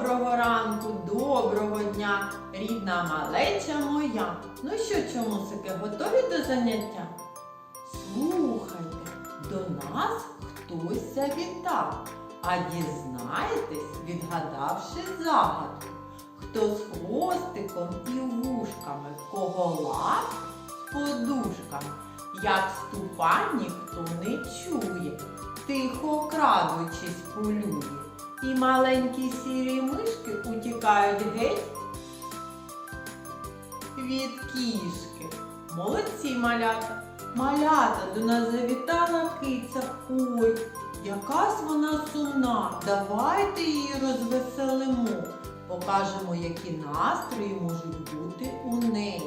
Доброго ранку, доброго дня, рідна малеча моя. Ну що, чомусики, готові до заняття? Слухайте, до нас хтось завітав, а дізнаєтесь, відгадавши загадку. Хто з хвостиком і вушками, кого лап з подушками, як ступа ніхто не чує, тихо крадучись полює. І маленькі сірі мишки утікають геть від кішки. Молодці малята. Малята до нас завітала киця. Ой, якась вона сумна. Давайте її розвеселимо. Покажемо, які настрої можуть бути у неї.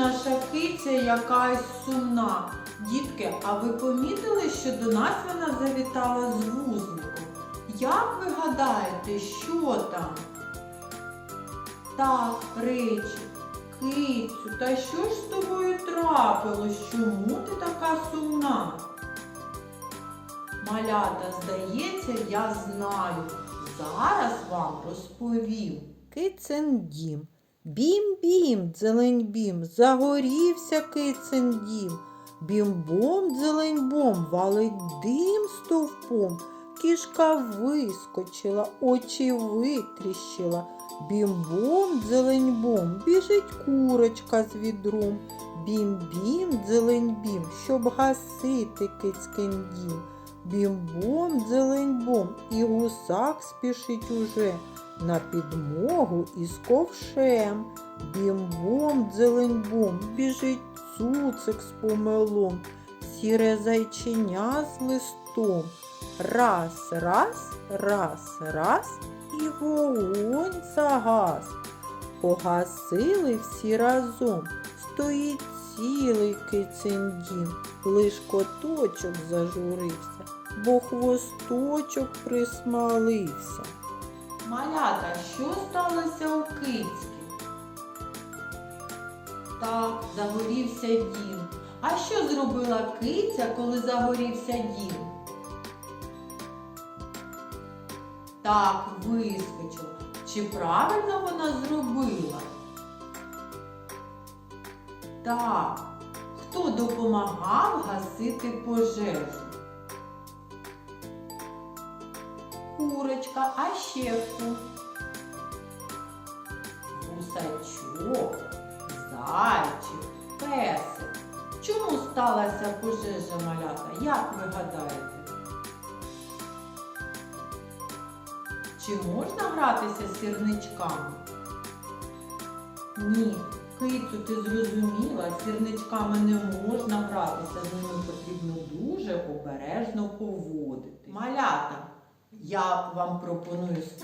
Наша киця якась сумна. Дітки, а ви помітили, що до нас вона завітала з вузликом? Як ви гадаєте, що там? Так, речі, кицю, та що ж з тобою трапилось? Чому ти така сумна? Малята, здається, я знаю. Зараз вам розповім. Кицин дім. Бім-бім, дзелень-бім, загорівся кицин дім. Бім-бом, дзелень-бом, валить дим стовпом. Кішка вискочила, очі витріщила. Бім-бом, дзелень-бом, біжить курочка з відром. Бім-бім, дзелень-бім, щоб гасити кицькин дім. Бім-бом, дзелень-бом, і гусак спішить уже на підмогу із ковшем. Бім-бом, дзелень-бом, біжить цуцик з помелом, сіре зайченя з листом. Раз, раз, раз, раз, і вогонь загас. Погасили всі разом, стоїть цілий кицин лиш коточок зажурився, бо хвосточок присмалився. Малята, що сталося у кицьки? Так, загорівся дім. А що зробила киця, коли загорівся дім? Так, вискочила. Чи правильно вона зробила? Так. Хто допомагав гасити пожежу? Курочка, а ще хто? Гусачок, зайчик, песик. Чому сталася пожежа малята? Як ви гадаєте? Чи можна гратися з сірничками? Ні, кицю, ти зрозуміла, сірничками не можна гратися, з ними потрібно дуже обережно поводити. Малята, я вам пропоную з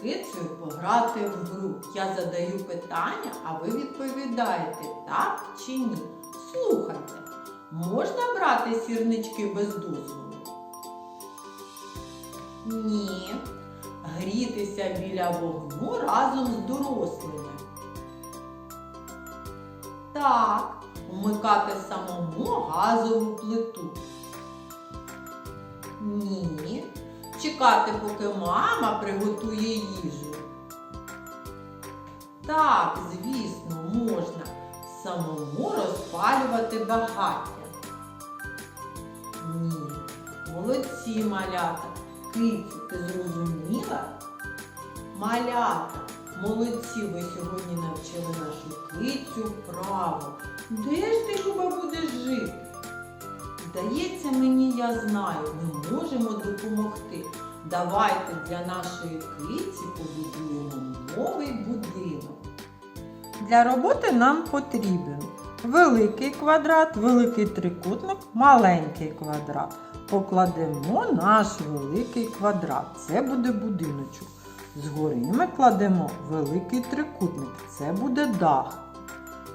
пограти в гру. Я задаю питання, а ви відповідаєте так чи ні. Слухайте, можна брати сірнички без дозволу? Ні. Грітися біля вогню разом з дорослими. Так, вмикати самому газову плиту. Ні. Чекати, поки мама приготує їжу. Так, звісно, можна самому розпалювати багаття. Ні. Молодці малята. Кицю, ти зрозуміла? Малята, молодці, ви сьогодні навчили нашу кицю право. Де ж ти, Люба, будеш жити? Здається, мені я знаю, ми можемо допомогти. Давайте для нашої киці побудуємо новий будинок. Для роботи нам потрібен великий квадрат, великий трикутник, маленький квадрат. Покладемо наш великий квадрат. Це буде будиночок. Згори ми кладемо великий трикутник. Це буде дах.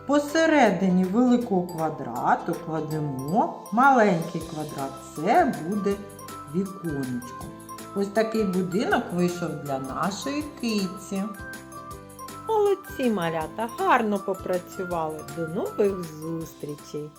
Посередині великого квадрату кладемо маленький квадрат. Це буде віконечко. Ось такий будинок вийшов для нашої киці. Молодці, малята, гарно попрацювали. До нових зустрічей!